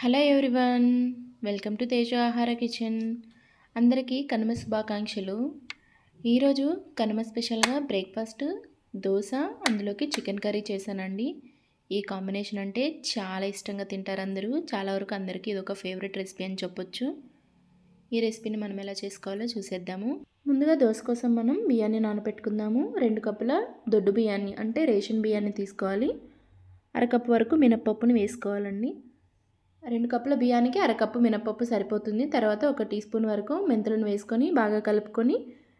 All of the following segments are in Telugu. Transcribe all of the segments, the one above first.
Hello everyone welcome to Teja Aahara kitchen. అందరికీ కనుమ శుభాకాంక్షలు. ఈరోజు కనుమ స్పెషల్గా బ్రేక్ఫాస్ట్ దోశ అందులోకి చికెన్ కర్రీ చేశానండి. ఈ కాంబినేషన్ అంటే చాలా ఇష్టంగా తింటారు అందరూ. చాలా వరకు అందరికీ ఇది ఒక ఫేవరెట్ రెసిపీ అని చెప్పొచ్చు. ఈ రెసిపీని మనం ఎలా చేసుకోవాలో చూసేద్దాము. ముందుగా దోశ కోసం మనం బియ్యాన్ని నానబెట్టుకుందాము రెండు కప్పుల దొడ్డు బియ్యాన్ని అంటే రేషన్ బియ్యాన్ని తీసుకోవాలి. అరకప్పు వరకు మినప్పప్పుని వేసుకోవాలండి. రెండు కప్పుల బియ్యానికి అరకప్పు మినపప్పు సరిపోతుంది. తర్వాత ఒక టీ స్పూన్ వరకు మెంతులను వేసుకొని బాగా కలుపుకొని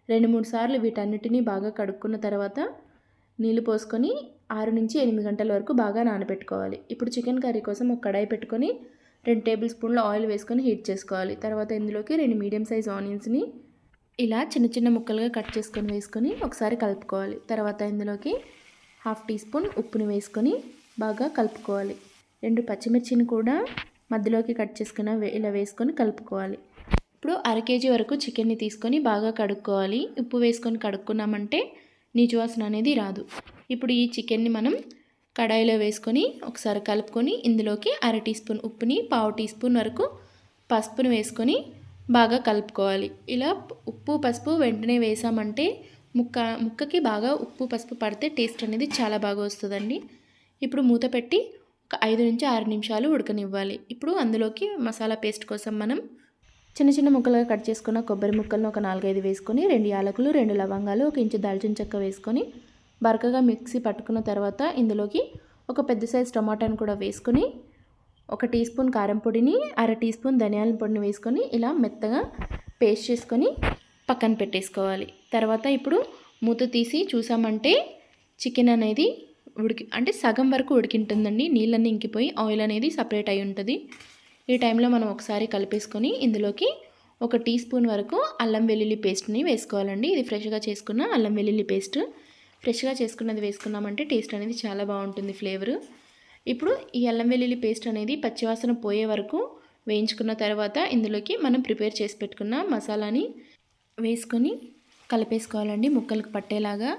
రెండు మూడు సార్లు వీటన్నిటిని బాగా కడుక్కున్న తర్వాత నీళ్ళు పోసుకొని ఆరు నుంచి ఎనిమిది గంటల వరకు బాగా నానబెట్టుకోవాలి. ఇప్పుడు చికెన్ కర్రీ కోసం ఒక కడాయి పెట్టుకొని రెండు టేబుల్ స్పూన్ల ఆయిల్ వేసుకొని హీట్ చేసుకోవాలి. తర్వాత ఇందులోకి రెండు మీడియం సైజ్ ఆనియన్స్ని ఇలా చిన్న చిన్న ముక్కలుగా కట్ చేసుకొని వేసుకొని ఒకసారి కలుపుకోవాలి. తర్వాత ఇందులోకి హాఫ్ టీ స్పూన్ ఉప్పుని వేసుకొని బాగా కలుపుకోవాలి. రెండు పచ్చిమిర్చిని కూడా మధ్యలోకి కట్ చేసుకున్న ఇలా వేసుకొని కలుపుకోవాలి. ఇప్పుడు అర కేజీ వరకు చికెన్ని తీసుకొని బాగా కడుక్కోవాలి. ఉప్పు వేసుకొని కడుక్కున్నామంటే నీచువాసన అనేది రాదు. ఇప్పుడు ఈ చికెన్ని మనం కడాయిలో వేసుకొని ఒకసారి కలుపుకొని ఇందులోకి అర టీ స్పూన్ ఉప్పుని పావు టీ స్పూన్ వరకు పసుపుని వేసుకొని బాగా కలుపుకోవాలి. ఇలా ఉప్పు పసుపు వెంటనే వేసామంటే ముక్క ముక్కకి బాగా ఉప్పు పసుపు పడితే టేస్ట్ అనేది చాలా బాగా వస్తుందండి. ఇప్పుడు మూత పెట్టి ఒక ఐదు నుంచి ఆరు నిమిషాలు ఉడకనివ్వాలి. ఇప్పుడు అందులోకి మసాలా పేస్ట్ కోసం మనం చిన్న చిన్న ముక్కలుగా కట్ చేసుకున్న కొబ్బరి ముక్కలను ఒక నాలుగైదు వేసుకొని రెండు యాలకులు రెండు లవంగాలు ఒక ఇంచు దాల్చిన చెక్క వేసుకొని బరకగా మిక్సీ పట్టుకున్న తర్వాత ఇందులోకి ఒక పెద్ద సైజు టమాటాను కూడా వేసుకొని ఒక టీ స్పూన్ కారం పొడిని అర టీ స్పూన్ ధనియాల పొడిని వేసుకొని ఇలా మెత్తగా పేస్ట్ చేసుకొని పక్కన పెట్టేసుకోవాలి. తర్వాత ఇప్పుడు మూత తీసి చూసామంటే చికెన్ అనేది ఉడికి అంటే సగం వరకు ఉడికింటుందండి. నీళ్ళన్నీ ఇంకిపోయి ఆయిల్ అనేది సపరేట్ అయి ఉంటుంది. ఈ టైంలో మనం ఒకసారి కలిపేసుకొని ఇందులోకి ఒక టీ స్పూన్ వరకు అల్లం వెల్లుల్లి పేస్ట్ని వేసుకోవాలండి. ఇది ఫ్రెష్గా చేసుకున్న అల్లం వెల్లుల్లి పేస్ట్. ఫ్రెష్గా చేసుకున్నది వేసుకున్నామంటే టేస్ట్ అనేది చాలా బాగుంటుంది ఫ్లేవర్. ఇప్పుడు ఈ అల్లం వెల్లుల్లి పేస్ట్ అనేది పచ్చివాసన పోయే వరకు వేయించుకున్న తర్వాత ఇందులోకి మనం ప్రిపేర్ చేసి పెట్టుకున్న మసాలాని వేసుకొని కలిపేసుకోవాలండి. ముక్కలకు పట్టేలాగా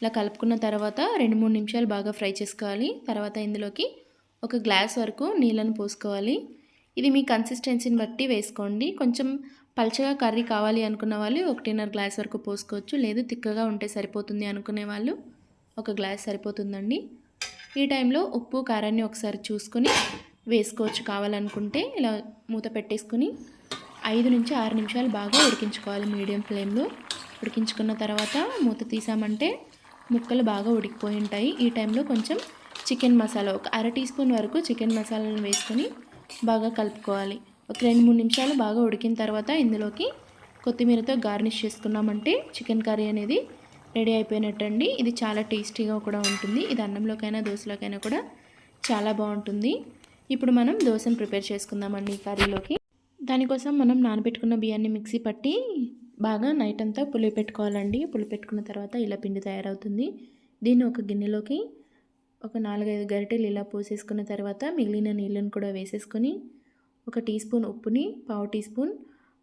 ఇలా కలుపుకున్న తర్వాత రెండు మూడు నిమిషాలు బాగా ఫ్రై చేసుకోవాలి. తర్వాత ఇందులోకి ఒక గ్లాస్ వరకు నీళ్ళను పోసుకోవాలి. ఇది మీ కన్సిస్టెన్సీని బట్టి వేసుకోండి. కొంచెం పల్చగా కర్రీ కావాలి అనుకున్న వాళ్ళు ఒకటిన్నర గ్లాస్ వరకు పోసుకోవచ్చు. లేదు తిక్కగా ఉంటే సరిపోతుంది అనుకునే వాళ్ళు ఒక గ్లాస్ సరిపోతుందండి. ఈ టైంలో ఉప్పు కారాన్ని ఒకసారి చూసుకొని వేసుకోవచ్చు కావాలనుకుంటే. ఇలా మూత పెట్టేసుకొని ఐదు నుంచి ఆరు నిమిషాలు బాగా ఉడికించుకోవాలి మీడియం ఫ్లేమ్లో. ఉడికించుకున్న తర్వాత మూత తీసామంటే ముక్కలు బాగా ఉడికిపోయి ఉంటాయి. ఈ టైంలో కొంచెం చికెన్ మసాలా ఒక అర టీ స్పూన్ వరకు చికెన్ మసాలాను వేసుకొని బాగా కలుపుకోవాలి. ఒక రెండు మూడు నిమిషాలు బాగా ఉడికిన తర్వాత ఇందులోకి కొత్తిమీరతో గార్నిష్ చేసుకున్నామంటే చికెన్ కర్రీ అనేది రెడీ అయిపోయినట్టండి. ఇది చాలా టేస్టీగా కూడా ఉంటుంది. ఇది అన్నంలోకైనా దోశలోకైనా కూడా చాలా బాగుంటుంది. ఇప్పుడు మనం దోశను ప్రిపేర్ చేసుకుందామండి ఈ కర్రీలోకి. దానికోసం మనం నానబెట్టుకున్న బియ్యాన్ని మిక్సీ పట్టి బాగా నైట్ అంతా పులి పెట్టుకోవాలండి. పులి పెట్టుకున్న తర్వాత ఇలా పిండి తయారవుతుంది. దీన్ని ఒక గిన్నెలోకి ఒక నాలుగైదు గరిటెలు ఇలా పోసేసుకున్న తర్వాత మిగిలిన నీళ్ళను కూడా వేసేసుకొని ఒక టీ స్పూన్ ఉప్పుని పావు టీ స్పూన్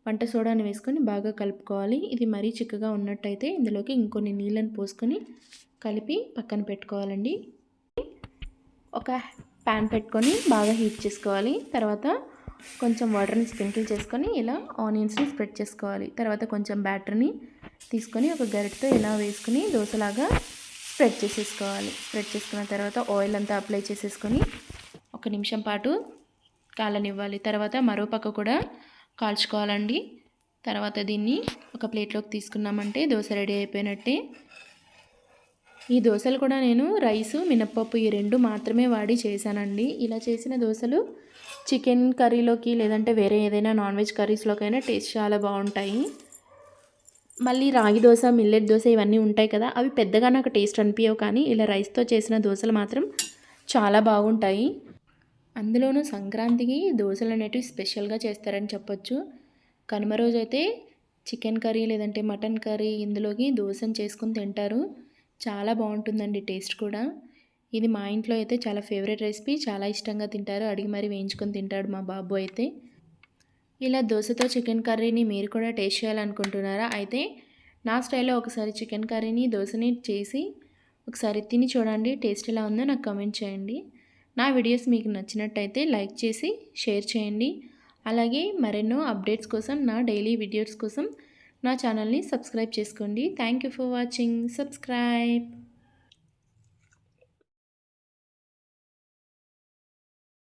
వంట సోడాని వేసుకొని బాగా కలుపుకోవాలి. ఇది మరీ చిక్కగా ఉన్నట్టయితే ఇందులోకి ఇంకొన్ని నీళ్ళని పోసుకొని కలిపి పక్కన పెట్టుకోవాలండి. ఒక ప్యాన్ పెట్టుకొని బాగా హీట్ చేసుకోవాలి. తర్వాత కొంచెం వాటర్ని స్ప్రింకిల్ చేసుకొని ఇలా ఆనియన్స్ని స్ప్రెడ్ చేసుకోవాలి. తర్వాత కొంచెం బ్యాటర్ని తీసుకొని ఒక గరిటతో ఇలా వేసుకుని దోశలాగా స్ప్రెడ్ చేసేసుకోవాలి. స్ప్రెడ్ చేసుకున్న తర్వాత ఆయిల్ అంతా అప్లై చేసేసుకొని ఒక నిమిషం పాటు కాలనివ్వాలి. తర్వాత మరో పక్క కూడా కాల్చుకోవాలండి. తర్వాత దీన్ని ఒక ప్లేట్లోకి తీసుకున్నామంటే దోశ రెడీ అయిపోయినట్టే. ఈ దోశలు కూడా నేను రైసు మినప్పప్పు ఈ రెండు మాత్రమే వాడి చేశానండి. ఇలా చేసిన దోశలు చికెన్ కర్రీలోకి లేదంటే వేరే ఏదైనా నాన్ వెజ్ కర్రీస్లోకైనా టేస్ట్ చాలా బాగుంటాయి. మళ్ళీ రాగి దోశ మిల్లెట్ దోశ ఇవన్నీ ఉంటాయి కదా అవి పెద్దగా నాకు టేస్ట్ అనిపించవు కానీ ఇలా రైస్తో చేసిన దోశలు మాత్రం చాలా బాగుంటాయి. అందులోనూ సంక్రాంతికి దోశలు అనేటివి స్పెషల్గా చేస్తారని చెప్పొచ్చు. కనుమ రోజు అయితే చికెన్ కర్రీ లేదంటే మటన్ కర్రీ ఇందులోకి దోశను చేసుకుని తింటారు. చాలా బాగుంటుందండి టేస్ట్ కూడా. ఇది మా ఇంట్లో అయితే చాలా ఫేవరెట్ రెసిపీ చాలా ఇష్టంగా తింటారు. అడిగి మరీ వేయించుకొని తింటాడు మా బాబు అయితే. ఇలా దోశతో చికెన్ కర్రీని మీరు కూడా టేస్ట్ చేయాలనుకుంటున్నారా? అయితే నా స్టైల్లో ఒకసారి చికెన్ కర్రీని దోశని చేసి ఒకసారి తిని చూడండి. టేస్ట్ ఎలా ఉందో నాకు కమెంట్ చేయండి. నా వీడియోస్ మీకు నచ్చినట్టయితే లైక్ చేసి షేర్ చేయండి. అలాగే మరెన్నో అప్డేట్స్ కోసం నా డైలీ వీడియోస్ కోసం నా ఛానల్ని సబ్స్క్రైబ్ చేసుకోండి. Thank you for watching subscribe